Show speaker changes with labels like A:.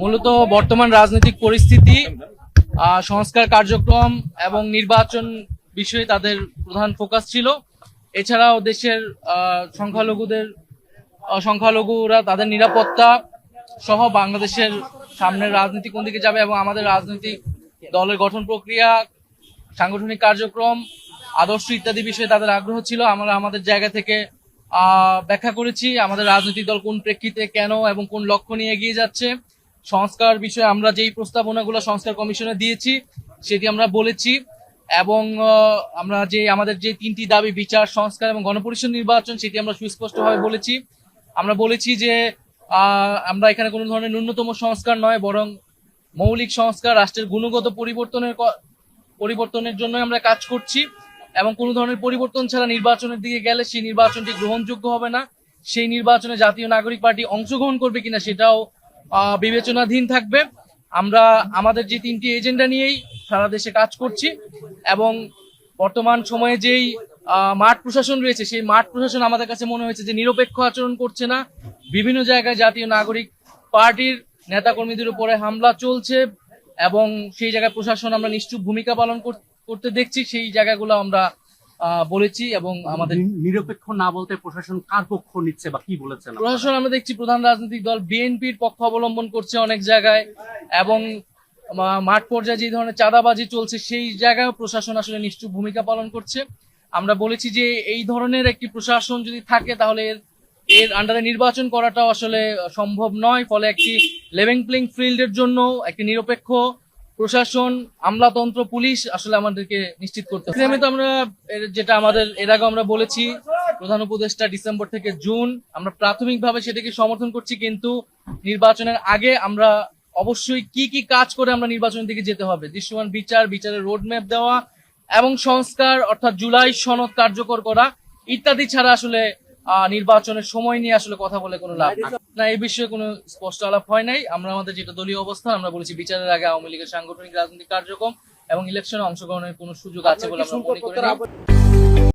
A: মূলত বর্তমান রাজনৈতিক পরিস্থিতি সংস্কার কার্যক্রম এবং নির্বাচন বিষয়ে তাদের প্রধান ফোকাস ছিল। এছাড়াও দেশের সংখ্যালঘুদের সংখ্যালঘুরা তাদের নিরাপত্তা সহ বাংলাদেশের সামনের রাজনীতি কোন দিকে যাবে এবং আমাদের রাজনৈতিক দলের গঠন প্রক্রিয়া, সাংগঠনিক কার্যক্রম, আদর্শ ইত্যাদি বিষয়ে তাদের আগ্রহ ছিল। আমরা আমাদের জায়গা থেকে ব্যাখ্যা করেছি আমাদের রাজনৈতিক দল কোন প্রেক্ষিতে কেন এবং কোন লক্ষ্য নিয়ে এগিয়ে যাচ্ছে। সংস্কার বিষয়ে আমরা যেই প্রস্তাবনাগুলো সংস্কার কমিশনে দিয়েছি, সেটি আমরা বলেছি এবং আমরা যে আমাদের যে তিনটি দাবি, বিচার, সংস্কার এবং গণপরিষদ নির্বাচন, সেটি আমরা সুস্পষ্টভাবে বলেছি। আমরা বলেছি যে আমরা এখানে কোনো ধরনের ন্যূনতম সংস্কার নয়, বরং মৌলিক সংস্কার, রাষ্ট্রের গুণগত পরিবর্তনের পরিবর্তনের জন্য আমরা কাজ করছি এবং কোনো ধরনের পরিবর্তন ছাড়া নির্বাচনের দিকে গেলে সেই নির্বাচনটি গ্রহণযোগ্য হবে না। সেই নির্বাচনে জাতীয় নাগরিক পার্টি অংশগ্রহণ করবে কিনা সেটাও বিবেচনাধীন থাকবে। আমরা আমাদের যে তিনটি এজেন্ডা নিয়েই সারা দেশে কাজ করছি এবং বর্তমান সময়ে যেই মাঠ প্রশাসন রয়েছে, সেই মাঠ প্রশাসন আমাদের কাছে মনে হয়েছে যে নিরপেক্ষ আচরণ করছে না। বিভিন্ন জায়গায় জাতীয় নাগরিক পার্টির নেতাকর্মীদের উপরে হামলা চলছে এবং সেই জায়গায় প্রশাসন আমরা নিশ্চুপ ভূমিকা পালন করতে দেখছি, সেই জায়গাগুলো আমরা বলেছি এবং আমাদের
B: নিরপেক্ষ না বলতে প্রশাসন কার পক্ষ নিচ্ছে বা কি বলেছেন
A: প্রশাসন আমরা দেখছি প্রধান রাজনৈতিক দল বিএনপির পক্ষ অবলম্বন করছে অনেক জায়গায় এবং মাঠ পর্যায়ে যে ধরনের চাঁদাবাজি চলছে সেই জায়গায় প্রশাসন আসলে নিশ্চুপ ভূমিকা পালন করছে। আমরা বলেছি যে এই ধরনের একটি প্রশাসন যদি থাকে তাহলে এর এর আন্ডারে নির্বাচন করাটাও আসলে সম্ভব নয়। ফলে একটি লেভেং প্লেইং ফিল্ডের জন্য একটি নিরপেক্ষ প্রশাসন, আমলাতন্ত্র, পুলিশ আসলে আমাদেরকে নিশ্চিত করতে হবে তো আমরা যেটা আমাদের, এর আগে আমরা বলেছি, প্রধান উপদেষ্টা ডিসেম্বর থেকে জুন, আমরা প্রাথমিকভাবে সেটাকে সমর্থন করছি, কিন্তু নির্বাচনের আগে আমরা অবশ্যই কি কি কাজ করে আমরা নির্বাচনের দিকে যেতে হবে। দৃশ্যমান বিচার, বিচারের রোডম্যাপ দেওয়া এবং সংস্কার, অর্থাৎ জুলাই সনদ কার্যকর করা ইত্যাদি ছাড়া আসলে নির্বাচনের সময় নিয়ে আসলে কথা বলে কোনো লাভ। না এই বিষয়ে কোনো স্পষ্ট আলাপ হয় নাই আমরা আমাদের যেটা দলীয় অবস্থান আমরা বলেছি বিচারের আগে আওয়ামী লীগের সাংগঠনিক রাজনৈতিক কার্যক্রম এবং ইলেকশনে অংশগ্রহণের কোনো সুযোগ আছে বলে আমরা মনে করি।